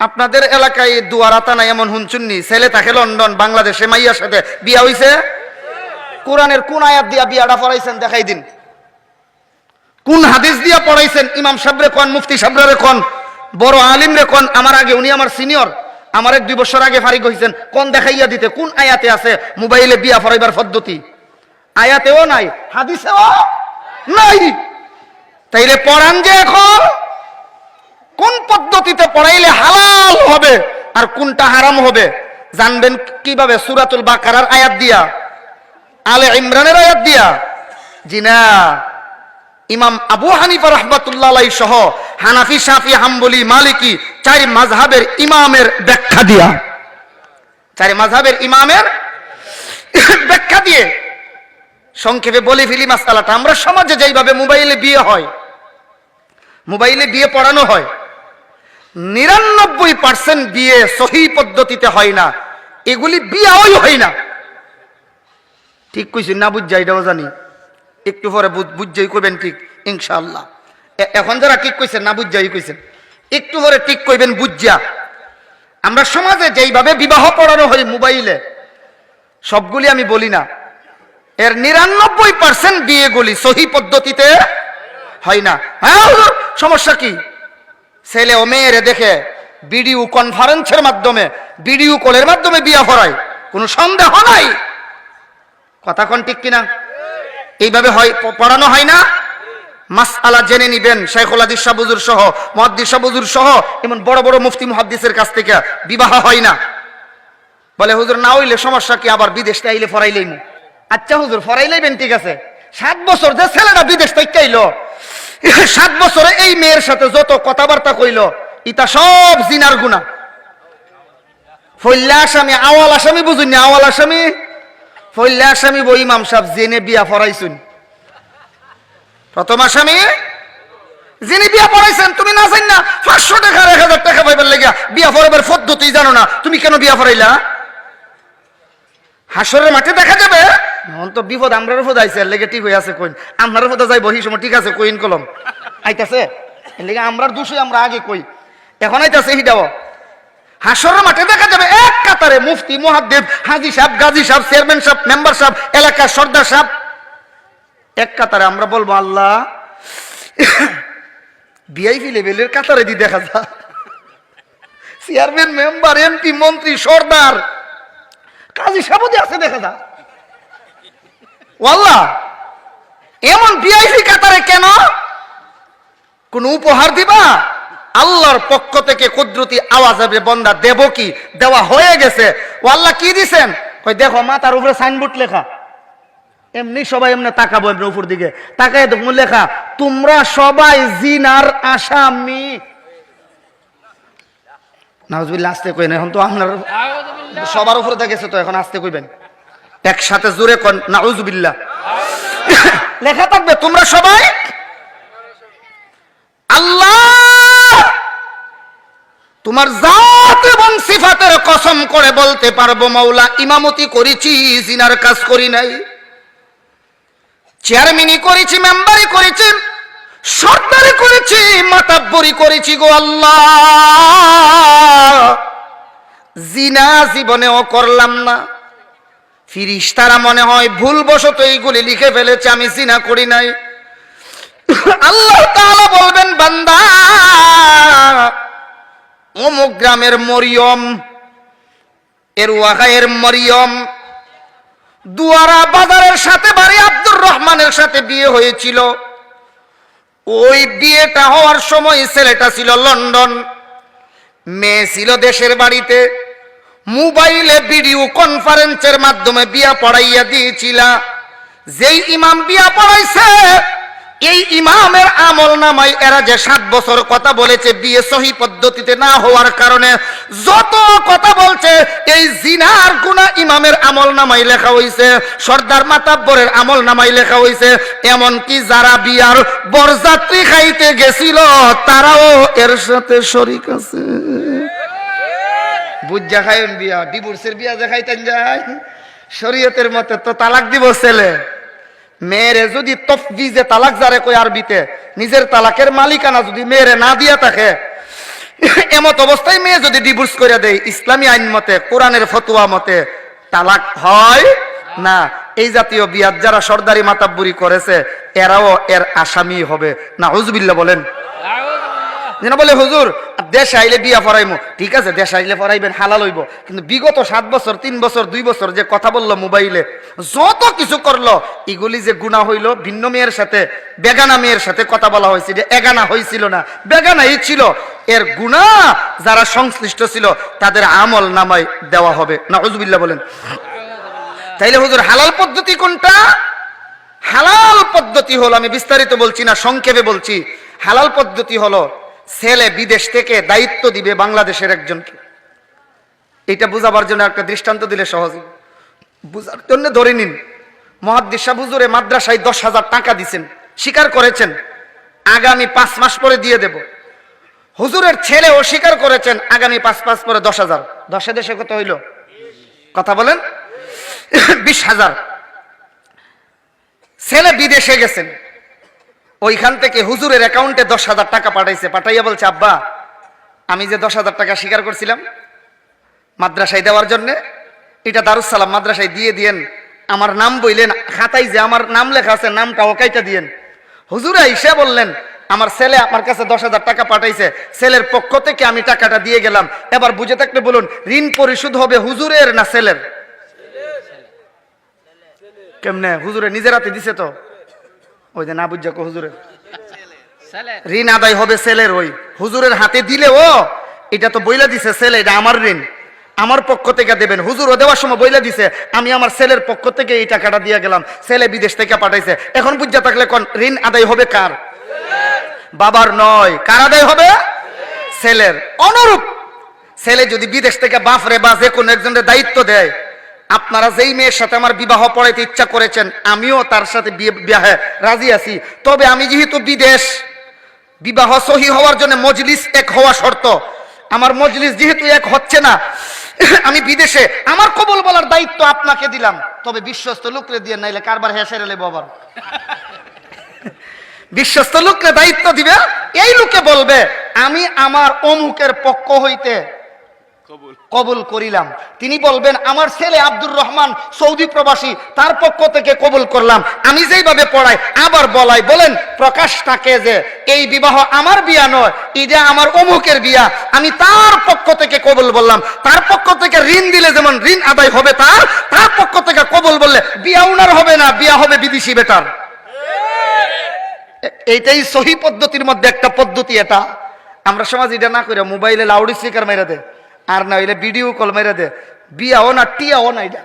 আপনাদের এলাকায় দুয়ারাতা নাই, এমন হুনচুন্নি। ছেলে থাকে লন্ডন, বাংলাদেশে, মাইয়ার সাথে। বিয়া হইছে? কোরআনের কোন আয়াত দিয়া বিয়াটা পড়াইছেন? দেখাই দিন। কোন হাদিস দিয়া পড়াইছেন? ইমাম সাবরে কন, মুফতি সাবরে কোন, বড় আলিম রে কোন। আমার আগে উনি আমার সিনিয়র। আমার এক দুই বছর আগে ফারিক হইছেন। কোন দেখাইয়া দিতে? কোন আয়াতে আছে? মোবাইলে বিয়া পড়াইবার পদ্ধতি? আয়াতেও নাই, হাদিসেও নাই। তাইলে পড়ান যে এখন। পদ্ধতিতে পড়াইলে হালাল হবে। আর কোনটা হারাম হবে? জানবেন কীভাবে সুরাতুল বাকারার আয়াত দিয়া? আলে ইমরানের আয়াত দিয়া? জি না। ইমাম আবু হানিফা রহমাতুল্লাহ সহ হানাফি, শাফি, হাম্বলি, মালিকি চারি মাযহাবের ইমামের ব্যাখ্যা দিয়া। চারি মাযহাবের ইমামের ব্যাখ্যা দিয়ে সংক্ষেপে বলে ফেলি মাসালাটা আমরা সমাজে যেইভাবে মোবাইলে বিয়ে হয়, মোবাইলে বিয়ে পড়ানো হয় নিরানব্বই পার্সেন্ট বিয়ে সহি পদ্ধতিতে হয় না। এগুলি বিয়াওই হয় না। ঠিক কইছি না বুঝ যাই এটাও জানি। একটু পরে বুঝ- বুঝাই করবেন ঠিক, ইনশাআল্লাহ। এখন যারা ঠিক কইছেন, না বুঝাই কইছেন, একটু পরে ঠিক কইবেন বুঝা। আমরা সমাজে যেইভাবে বিবাহ পড়ানো হয় মোবাইলে, সবগুলি আমি বলি না। এর নিরানব্বই পার্সেন্ট বিয়েগুলি সহি পদ্ধতিতে হয় না। হ্যাঁ সমস্যা কি? ছেলে ও মেয়েরে দেখে ভিডিও কনফারেন্সের মাধ্যমে ভিডিও কলের মাধ্যমে বিয়া ভরায় কোনো সন্দেহ নাই। কথা কোন ঠিক কিনা? এইভাবে হয়, পড়ানো হয় না? মাস আলা জেনে নিবেন শেখুল আদিস সাবুজুর সহ, মহাদ্দিস সাবুজুর সহ, এমন বড় বড় মুফতি মুহাদ্দিসের কাছ থেকে বিবাহ হয় না। বলে, হুজুর, না হইলে সমস্যা কি? আবার বিদেশ আইলে ফরাইলেই আচ্ছা হুজুর, ফরাইলেইবেন, ঠিক আছে। সাত বছর যে ছেলেটা বিদেশ থেকে আইলো সাত বছরে এই মেয়ের সাথে যত কথাবার্তা কইলো, ইতা সব জিনার গুণা ফল্লা আসামি, আওয়াল আসামি বুঝুন না, আওয়াল আসামি? ফল্লা আসামি বই ইমাম সাহেব জেনে বিয়া পড়াইছুন। প্রথম আসামি, যিনি বিয়া পড়াইছেন, তুমি না জান না পাঁচশো টাকা এক হাজার টাকা পাইবার লেগে বিয়া পড়াবার পদ্ধতি জানো না, তুমি কেন বিয়া পড়াইলা? হাসরের মাঠে দেখা যাবে এখন তো বিপদ আমরার উপর আইছে, এর লেগে ঠিক হয়ে আছে কইন। আমরার উপর যাই বহি সময় ঠিক আছে, কইন কলম। আইতাছে? এর লেগে আমরার দোষে আমরা আগে কই। এখন আইতাছে হিটাও হাসরের মাঠে দেখা যাবে, এক কাতারে মুফতি মুহাদ্দিব হাজি সাহেব, গাজী সাহেব, চেয়ারম্যান সাহেব, মেম্বার সাহেব, এলাকার সর্দার সাহেব। এক কাতারে আমরা বলব, আল্লাহ, ভিআইপি লেভেলের কাতারে দি দেখা যা। চেয়ারম্যান, মেম্বার, এমপি, মন্ত্রী, সর্দার। কাজী সাবুদি আছে দেখা যা। ওয়াল্লাহ এমন ভিআইপি কাতারে কেন? কোন উপহার দিবা? আল্লাহর পক্ষ থেকে কুদরতি আওয়াজ হবে বন্দা দেব কি? দেওয়া হয়ে গেছে। ও আল্লাহ কি দিছেন? কই দেখো মাথার উপরে সাইনবোর্ড লেখা। এমনি সবাই এমনি তাকাবো এমনি উপর দিকে। তাকায় দেখুন লেখা তোমরা সবাই জিনার আসামি। নাউজুবিল্লাহ আসতে কই না এখন তো আপনার সবার উপরে দেখেছে তো এখন আসতে কইবেন। একসাথে জোরে কন লেখা থাকবে, তোমরা সবাই? আল্লাহ! তোমার জাত এবং সিফাতের কসম করে বলতে পারব মৌলা ইমামতি করেছি, জিনার কাজ করি নাই। চেয়ারম্যানই করেছি, মেম্বারই করেছি সর্দারি করেছি মাতাব্বরি করেছি গো আল্লাহ। জিনা জীবনেও করলাম না। ফিরিস তারা মনে হয় ভুলবশত এইগুলি লিখে ফেলেছে, আমি জিনা করি নাই। আল্লাহ বলবেন, বান্দা, অমুক গ্রামের মরিয়ম, এর ওয়াগায়ের মরিয়ম, দুয়ারা বাজারের সাথে বাড়ি আব্দুর রহমানের সাথে বিয়ে হয়েছিল। ওই বিয়েটা হওয়ার সময় ছেলেটা ছিল লন্ডন, মেয়ে ছিল দেশের বাড়িতে। মোবাইলে ভিডিও কনফারেন্সের মাধ্যমে বিয়া পড়াইয়া দিয়েছিল। যেই ইমাম বিয়া পড়াইছে, এই ইমামের আমল নামাই এরা যে সাত বছর কথা বলেছে বিয়ে সহি পদ্ধতিতে না হওয়ার কারণে যত কথা বলছে, এই জিনার গুণা ইমামের আমল নামাই লেখা হইছে, সর্দার মাতাব্বরের আমল নামাই লেখা হইছে। এমনকি যারা বিয়ার বরযাত্রী খাইতে গেছিল, তারাও এর সাথে শরিক আছে। বুঝা খাইন বিয়া, ডিভোর্সের বিয়া যে খাইতেন যায়। শরীয়তের মতে তো তালাক দিব ছেলে। মেয়েরে যদি তফবিজে তালাক জারে কই আরবিতে, নিজের তালাকের মালিকানা যদি মেয়েরে না দিয়া থাকে, এমত অবস্থায় মেয়ে যদি ডিভোর্স করে দেয়, ইসলামী আইন মতে, কোরআনের ফতুয়া মতে তালাক হয় না। এই জাতীয় বিয়াদ যারা সর্দারি মাতাব্বুরি করেছে, এরাও এর আসামি হবে। না হুজবিল্লা বলেন। যেন বলে, হুজুর, দেশ আইলে বিয়া ফরাইমু ঠিক আছে, দেশ আইলে ফরাইবেন হালাল হইব। কিন্তু বিগত সাত বছর, তিন বছর, দুই বছর যে কথা বলল মোবাইলে, যত কিছু করল, এগুলি যে গুণা হইল, ভিন্ন মেয়ের সাথে, বেগানা মেয়ের সাথে কথা বলা হয়েছে যে এগানা হয়েছিল না, বেগানাই ছিল। এর গুণা যারা সংশ্লিষ্ট ছিল, তাদের আমল নামায় দেওয়া হবে। না হুজবিল্লা বলেন। তাইলে হুজুর, হালাল পদ্ধতি কোনটা? হালাল পদ্ধতি হলো, আমি বিস্তারিত বলছি না, সংক্ষেপে বলছি। হালাল পদ্ধতি হলো ছেলে বিদেশ থেকে দায়িত্ব দিবে বাংলাদেশের একজনকে। এটা বুঝাবার জন্য একটা দৃষ্টান্ত দিলে সহজে। বুঝার জন্য ধরে নিন, মহাদ্দিসা হুজুরে মাদ্রাসায় দশ হাজার টাকা দিছেন, স্বীকার করেছেন, আগামী পাঁচ মাস পরে দিয়ে দেব। হুজুরের ছেলে অস্বীকার করেছেন, আগামী পাঁচ মাস পরে দশ হাজার। দশে দেশে কত হইল? কথা বলেন? বিশ হাজার। ছেলে বিদেশে গেছেন ওইখান থেকে হুজুরের অ্যাকাউন্টে দশ হাজার টাকা পাঠাইছে। পাঠাইয়া বলছে আব্বা আমি যে দশ হাজার টাকা স্বীকার করছিলাম মাদ্রাসায় দেওয়ার জন্য এটা দারুসালাম মাদ্রাসায় দিয়ে দিয়েন। আমার নাম বইলেন খাতায় যে আমার নাম লেখা আছে নামটা ওকাইটা দিয়েন। হুজুরা ইসে বললেন আমার ছেলে আমার কাছে দশ হাজার টাকা পাঠাইছে ছেলের পক্ষ থেকে আমি টাকাটা দিয়ে গেলাম। এবার বুঝে থাকলে বলুন ঋণ পরিশোধ হবে হুজুরের না ছেলের। কেমনে? হুজুরে নিজের হাতে দিছে তো। ওই যে না বুঝা কো হুজুরের। ঋণ আদায় হবে ছেলের ওই। হুজুরের হাতে দিলে ও এটা তো বইলা দিছে ছেলে এটা আমার ঋণ। আমার পক্ষ থেকে দেবেন। হুজুর ও দেওয়ার সময় বইলা দিছে আমি আমার ছেলের পক্ষ থেকে এই টাকাটা দিয়ে গেলাম। ছেলে বিদেশ থেকে পাঠাইছে। এখন বুঝা থাকলে কোন ঋণ আদায় হবে কার? বাবার নয়। কার আদায় হবে? ছেলের। অনুরূপ। ছেলে যদি বিদেশ থেকে বাফরে বা যে কোনো একজনের দায়িত্ব দেয় আপনারা যেই মেয়ের সাথে আমার বিবাহ পড়াইতে ইচ্ছা করেছেন, আমিও তার সাথে বিবাহে রাজি আছি। তবে আমি যেহেতু বিদেশ, বিবাহ সহি হওয়ার জন্য মজলিস এক হওয়া শর্ত। আমার মজলিস যেহেতু এক হচ্ছে না, আমি বিদেশে, আমার কবল বলার দায়িত্ব আপনাকে দিলাম। তবে বিশ্বস্ত লোকরে দিয়ে নাইলে কারবার হেসে রেলে বাবার বিশ্বস্ত লোককে দায়িত্ব দিবে, এই লোকে বলবে, আমি আমার অমুকের পক্ষ হইতে কবুল। করিলাম। তিনি বলবেন, আমার ছেলে আব্দুর রহমান সৌদি প্রবাসী, তার পক্ষ থেকে কবুল করলাম। আমি যেইভাবে পড়াই, আবার বলাই, বলেন প্রকাশ থাকে যে? এই বিবাহ আমার বিয়া নয় এটা আমার অমুকের বিয়া। আমি তার পক্ষ থেকে কবুল বললাম। তার পক্ষ থেকে ঋণ দিলে যেমন ঋণ আদায় হবে তার তার পক্ষ থেকে কবুল বললে বিয়া উনার হবে না, বিয়া হবে বিদেশি বেটার। এইটাই সহি পদ্ধতির মধ্যে একটা পদ্ধতি এটা। আমরা সমাজ এটা না করে মোবাইলে লাউড স্পিকার মেরে দে আর না হইলে ভিডিও কল মেরে দে। বিয়াও না টিয়াও না এটা।